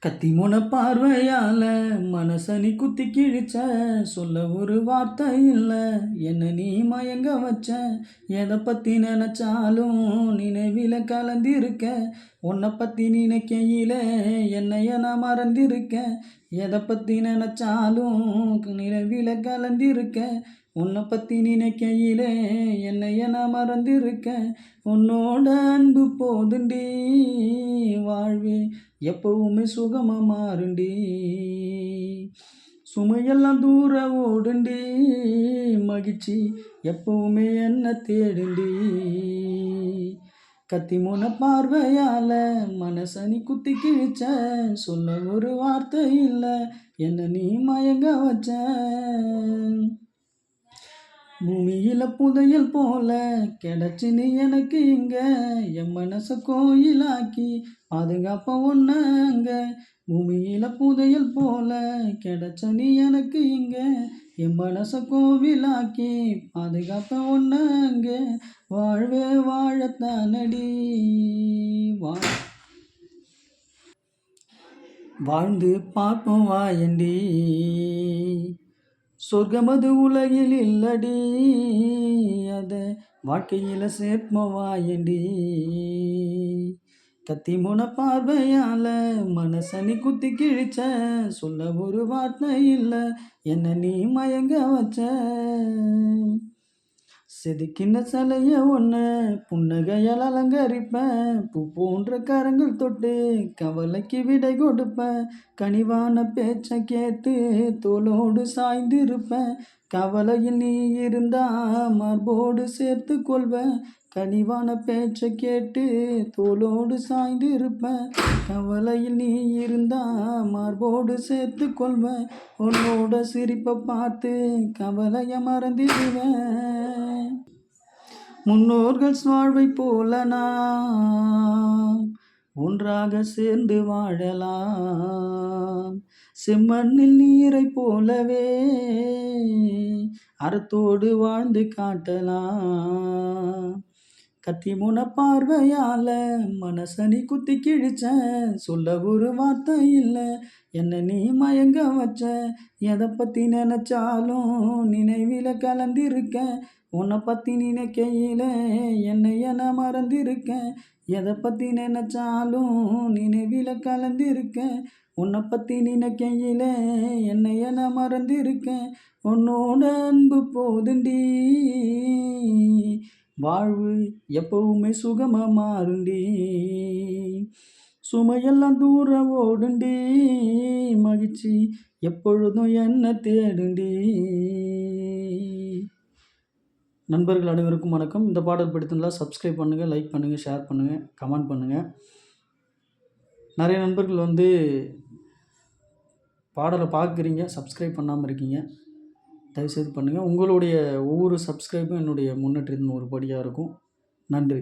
கத்தி முன பார்வையால மனசனி குத்தி கிழிச்ச சொல்ல ஒரு வார்த்தை இல்லை. என்ன நீ மயங்க வச்ச? எதை பற்றி நினச்சாலும் நினைவில் கலந்திருக்க. உன்னை பற்றி நினைக்கையில என்னைய நான் மறந்திருக்க. எதை பற்றி நினச்சாலும் நினைவில் கலந்திருக்க உன்னை பற்றி நினைக்கையிலே என்னைய நான் மறந்திருக்க உன்னோட அன்பு போதுண்டி வாழ்வே எப்பவுமே சுகமாக மாறுண்டி. சுமையெல்லாம் தூர ஓடுண்டி மகிழ்ச்சி எப்பவுமே என்ன தேடுண்டி. கத்தி முன பார்வையால மனசனி குத்தி கிழிச்ச சொல்ல ஒரு வார்த்தை இல்லை என்ன நீ மயங்க வச்ச? பூமியில புதையல் போல கிடைச்சி நீ எனக்கு இங்க என் மனச கோயிலாக்கி பாதுகாப்ப ஒன்னாங்க பூமியில புதையல் போல கிடைச்ச நீ எனக்கு இங்க என் மனச கோவிலாக்கி பாதுகாப்ப ஒன்னாங்க வாழ்வே வாழத்தானடி. வா. வாழ்ந்து பார்ப்போம் வாயண்டி சொர்க்கமது உலகில் இல்லடி. அதை வாழ்க்கையில் சேர்ப்போம் வாயண்டி கத்தி முன பார்வையால மனசனி குத்தி கிழிச்ச சொல்ல ஒரு வார்த்தை இல்லை என்ன நீ மயங்க வச்ச. செதுக்கின சலைய ஒன்று புன்னகையால் அலங்கரிப்பேன். பூ போன்ற கரங்கள் தொட்டு கவலைக்கு விடை கொடுப்பேன். கனிவான பேச்சை கேட்டு தோளோடு சாய்ந்திருப்பேன். கவலையில் நீ இருந்தா மார்போடு சேர்த்து கொள்வேன். கனிவான பேச்சை கேட்டு தோளோடு சாய்ந்து இருப்பேன் கவலையில் நீ இருந்தா மார்போடு சேர்த்து கொள்வேன். உன்னோட சிரிப்பை பார்த்து கவலையை மறந்துடுவேன். முன்னோர்கள் வாழ்வை போல நாம் ஒன்றாக சேர்ந்து வாழலாம். செம்மண்ணில் நீரை போலவே அறத்தோடு வாழ்ந்து காட்டலாம். கத்தி முன பார்வையால மனசனி குத்தி கிழிச்ச சொல்ல ஒரு வார்த்தை இல்லை. என்ன நீ மயங்க வச்ச? எதை பற்றி நினச்சாலும் நினைவில் கலந்திருக்க. உன்னை பற்றி நினைக்கையில என்னை என மறந்திருக்க. எதை பற்றி நினச்சாலும் நினைவில் கலந்திருக்க. உன்னை பற்றி நினைக்கையில என்னை என மறந்திருக்க. உன்னோட அன்பு போதுண்டி. வாழ்வு எப்பவுமே சுகமாக மாறுண்டி. சுமையெல்லாம் தூர ஓடுண்டி. மகிழ்ச்சி எப்பொழுதும் என்ன தேடுண்டி. நண்பர்கள் அனைவருக்கும் வணக்கம். இந்த பாடல் பிடித்திருந்தால் சப்ஸ்கிரைப் பண்ணுங்கள் லைக் பண்ணுங்கள் ஷேர் பண்ணுங்கள் கமெண்ட் பண்ணுங்கள் நிறைய நண்பர்கள் வந்து பாடலை பார்க்குறீங்க சப்ஸ்கிரைப் பண்ணாமல் இருக்கீங்க. தயவுசெய்து பண்ணுங்கள் உங்களுடைய ஒவ்வொரு சப்ஸ்கிரைபும் என்னுடைய முன்னேற்றத்தின் ஒரு படியாக இருக்கும். நன்றி.